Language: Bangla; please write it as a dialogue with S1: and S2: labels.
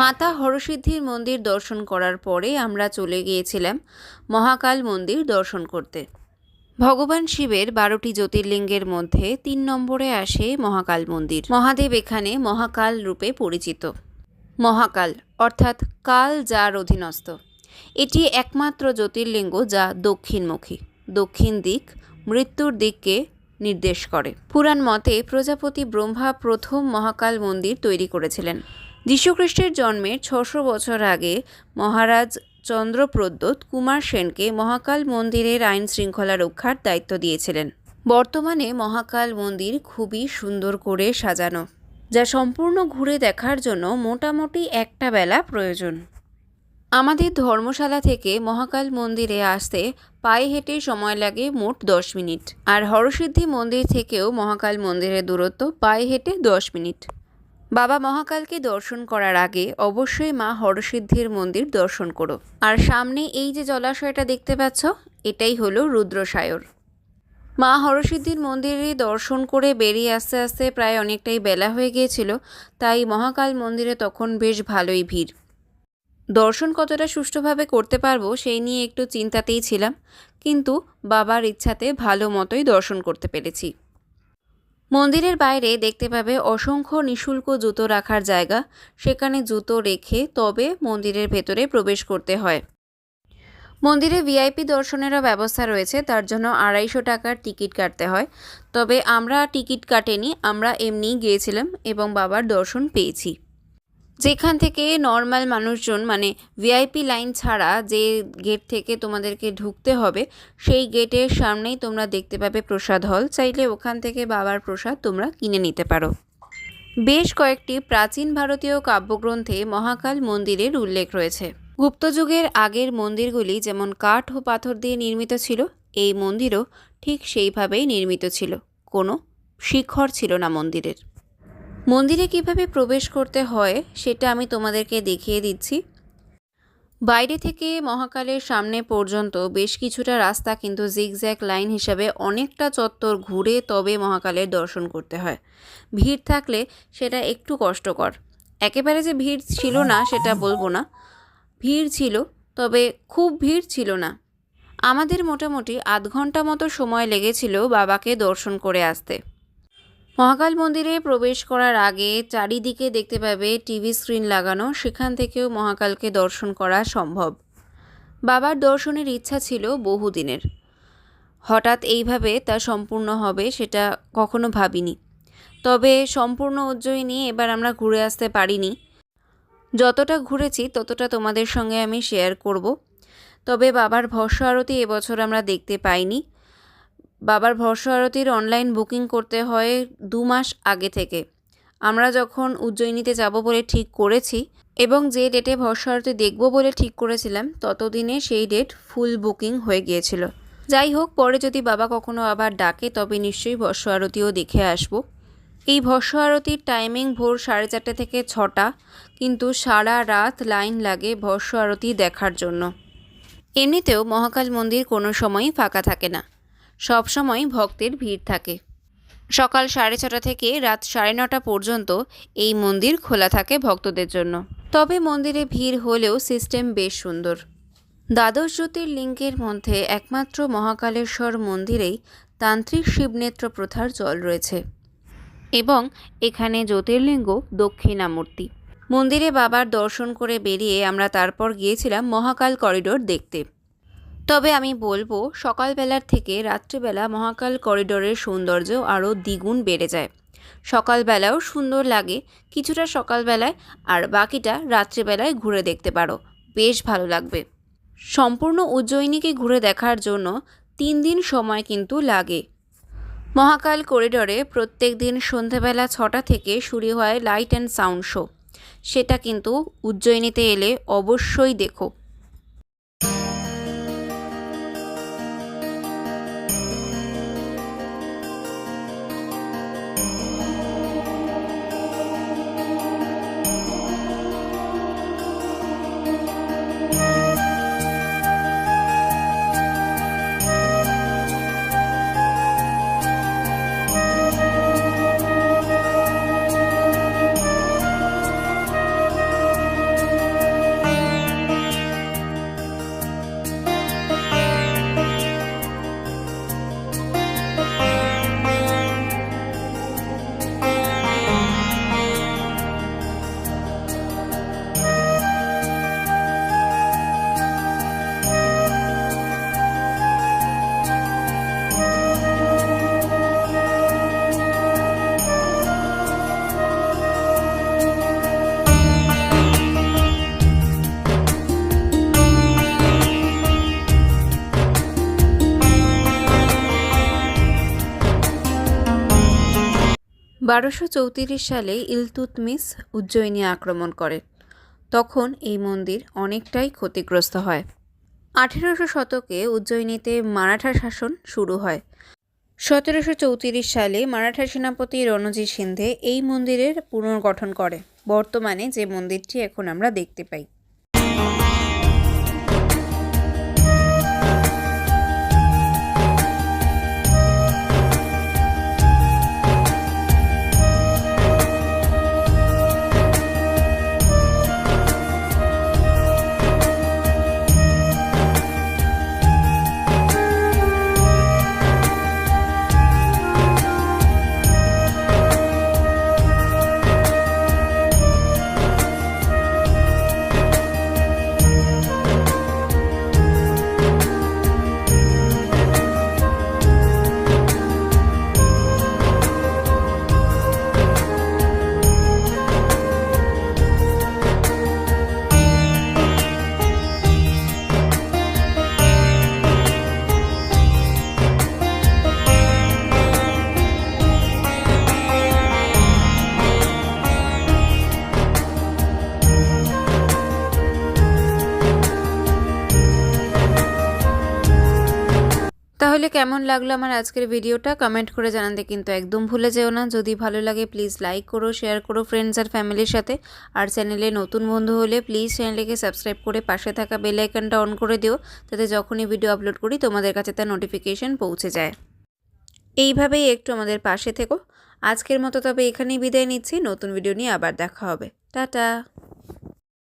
S1: মাতা হরসিদ্ধির মন্দির দর্শন করার পরে আমরা চলে গিয়েছিলাম মহাকাল মন্দির দর্শন করতে। ভগবান শিবের বারোটি জ্যোতির্লিঙ্গের মধ্যে তিন নম্বরে আসে মহাকাল মন্দির। মহাদেব এখানে মহাকাল রূপে পরিচিত। মহাকাল, অর্থাৎ কাল যার অধীনস্থ। এটি একমাত্র জ্যোতির্লিঙ্গ যা দক্ষিণমুখী। দক্ষিণ দিক, মৃত্যুর দিককে নির্দেশ করে। পুরাণ মতে প্রজাপতি ব্রহ্মা প্রথম মহাকাল মন্দির তৈরি করেছিলেন। যীশুখ্রিস্টের জন্মের ছশো বছর আগে মহারাজ চন্দ্রপ্রদ্যোৎ কুমার সেনকে মহাকাল মন্দিরের আইন শৃঙ্খলা রক্ষার দায়িত্ব দিয়েছিলেন। বর্তমানে মহাকাল মন্দির খুবই সুন্দর করে সাজানো, যা সম্পূর্ণ ঘুরে দেখার জন্য মোটামুটি একটা বেলা প্রয়োজন। আমাদের ধর্মশালা থেকে মহাকাল মন্দিরে আসতে পায়ে হেঁটে সময় লাগে মোট দশ মিনিট, আর হরসিদ্ধি মন্দির থেকেও মহাকাল মন্দিরের দূরত্ব পায়ে হেঁটে দশ মিনিট। বাবা মহাকালকে দর্শন করার আগে অবশ্যই মা হরসিদ্ধির মন্দির দর্শন করো। আর সামনে এই যে জলাশয়টা দেখতে পাচ্ছ, এটাই হলো রুদ্রসায়র। মা হরসিদ্ধির মন্দিরে দর্শন করে বেরিয়ে আস্তে আস্তে প্রায় অনেকটাই বেলা হয়ে গিয়েছিল, তাই মহাকাল মন্দিরে তখন বেশ ভালোই ভিড়। দর্শন কতটা সুষ্ঠুভাবে করতে পারব সেই নিয়ে একটু চিন্তাতেই ছিলাম, কিন্তু বাবার ইচ্ছাতে ভালো মতোই দর্শন করতে পেরেছি। মন্দিরের বাইরে দেখতে পাবে অসংখ্য নিঃশুল্ক জুতো রাখার জায়গা। সেখানে জুতো রেখে তবে মন্দিরের ভেতরে প্রবেশ করতে হয়। মন্দিরে ভিআইপি দর্শনেরও ব্যবস্থা রয়েছে, তার জন্য আড়াইশো টাকার টিকিট কাটতে হয়। তবে আমরা টিকিট কাটেনি, আমরা এমনিই গিয়েছিলাম এবং বাবার দর্শন পেয়েছি। যেখান থেকে নর্মাল মানুষজন মানে ভিআইপি লাইন ছাড়া যে গেট থেকে তোমাদেরকে ঢুকতে হবে, সেই গেটের সামনেই তোমরা দেখতে পাবে প্রসাদ হল চাইলে ওখান থেকে বাবার প্রসাদ তোমরা কিনে নিতে পারো। বেশ কয়েকটি প্রাচীন ভারতীয় কাব্যগ্রন্থে মহাকাল মন্দিরের উল্লেখ রয়েছে। গুপ্তযুগের আগের মন্দিরগুলি যেমন কাঠ ও পাথর দিয়ে নির্মিত ছিল, এই মন্দিরও ঠিক সেইভাবেই নির্মিত ছিল। কোনো শিখর ছিল না মন্দিরের। মন্দিরে কীভাবে প্রবেশ করতে হয়, সেটা আমি তোমাদেরকে দেখিয়ে দিচ্ছি। বাইরে থেকে মহাকালের সামনে পর্যন্ত বেশ কিছুটা রাস্তা কিন্তু জিগজ্যাগ লাইন হিসাবে অনেকটা চত্বর ঘুরে তবে মহাকালের দর্শন করতে হয়। ভিড় থাকলে সেটা একটু কষ্টকর। একেবারে যে ভিড় ছিল না, সেটা বলব না। ভিড় ছিল, তবে খুব ভিড় ছিল না। আমাদের মোটামুটি আধ ঘণ্টা মতো সময় লেগেছিল বাবাকে দর্শন করে আসতে। মহাকাল মন্দিরে প্রবেশ করার আগে চারিদিকে দেখতে পাবে টিভি স্ক্রিন লাগানো, সেখান থেকেও মহাকালকে দর্শন করা সম্ভব। বাবার দর্শনের ইচ্ছা ছিল বহুদিনের। হঠাৎ এইভাবে তা সম্পূর্ণ হবে সেটা কখনো ভাবিনি। তবে সম্পূর্ণ উজ্জয়িনী এবার আমরা ঘুরে আসতে পারিনি। যতটা ঘুরেছি, ততটা তোমাদের সঙ্গে আমি শেয়ার করব। তবে বাবার ভস্য আরতি এবছর আমরা দেখতে পাইনি। বাবার ভস্য আরতির অনলাইন বুকিং করতে হয় দু মাস আগে থেকে। আমরা যখন উজ্জয়িনীতে যাব বলে ঠিক করেছি এবং যে ডেটে ভস্য আরতি দেখব বলে ঠিক করেছিলাম, ততদিনে সেই ডেট ফুল বুকিং হয়ে গিয়েছিল। যাই হোক, পরে যদি বাবা কখনো আবার ডাকে, তবে নিশ্চয়ই ভস্য আরতিও দেখে আসব। এই ভস্য আরতির টাইমিং ভোর সাড়ে চারটে থেকে ছটা, কিন্তু সারা রাত লাইন লাগে ভস্য আরতি দেখার জন্য। এমনিতেও মহাকাল মন্দির কোনো সময়ই ফাঁকা থাকে না। সব সময় ভক্তের ভিড় থাকে। সকাল সাড়ে ছটা থেকে রাত সাড়ে নটা পর্যন্ত এই মন্দির খোলা থাকে ভক্তদের জন্য। তবে মন্দিরে ভিড় হলেও সিস্টেম বেশ সুন্দর। দ্বাদশ জ্যোতির্লিঙ্গের মধ্যে একমাত্র মহাকালেশ্বর মন্দিরেই তান্ত্রিক শিবনেত্র প্রথার জল রয়েছে। এবং এখানে জ্যোতির্লিঙ্গ দক্ষিণামূর্তি। মন্দিরে বাবার দর্শন করে বেরিয়ে আমরা তারপর গিয়েছিলাম মহাকাল করিডোর দেখতে। তবে আমি বলব, সকালবেলার থেকে রাত্রিবেলা মহাকাল করিডোরের সৌন্দর্য আরও দ্বিগুণ বেড়ে যায়। সকালবেলাও সুন্দর লাগে, কিছুটা সকালবেলায় আর বাকিটা রাত্রিবেলায় ঘুরে দেখতে পারো। বেশ ভালো লাগবে। সম্পূর্ণ উজ্জয়িনীকে ঘুরে দেখার জন্য তিন দিন সময় কিন্তু লাগে। মহাকাল করিডোরে প্রত্যেক দিন সন্ধেবেলা ছটা থেকে শুরু হয় লাইট অ্যান্ড সাউন্ড শো। সেটা কিন্তু উজ্জয়িনীতে এলে অবশ্যই দেখো। বারোশো চৌত্রিশ সালে ইলতুতমিস উজ্জয়িনী আক্রমণ করে। তখন এই মন্দির অনেকটাই ক্ষতিগ্রস্ত হয়। আঠেরোশো শতকে উজ্জয়িনীতে মারাঠা শাসন শুরু হয়। সতেরোশো চৌত্রিশ সালে মারাঠা সেনাপতি রণজিৎ সিন্ধে এই মন্দিরের পুনর্গঠন করে। বর্তমানে যে মন্দিরটি এখন আমরা দেখতে পাই। তাহলে কেমন লাগল আমার আজকের ভিডিওটা? কমেন্ট করে জানাতে কিন্তু একদম ভুলে যেও না। যদি ভালো লাগে প্লিজ লাইক করো শেয়ার করো ফ্রেন্ডস আর ফ্যামিলির সাথে। আর চ্যানেলে নতুন বন্ধু হলে প্লিজ চ্যানেলকে সাবস্ক্রাইব করে পাশে থাকা বেল আইকনটা অন করে দিও। যাতে যখনই ভিডিও আপলোড করি, তোমাদের কাছে তার নোটিফিকেশন পৌঁছে যায়। এইভাবেই একটু আমাদের পাশে থেকো। আজকের মতো তবে এখানেই বিদায় নিচ্ছি। নতুন ভিডিও নিয়ে আবার দেখা হবে। টাটা!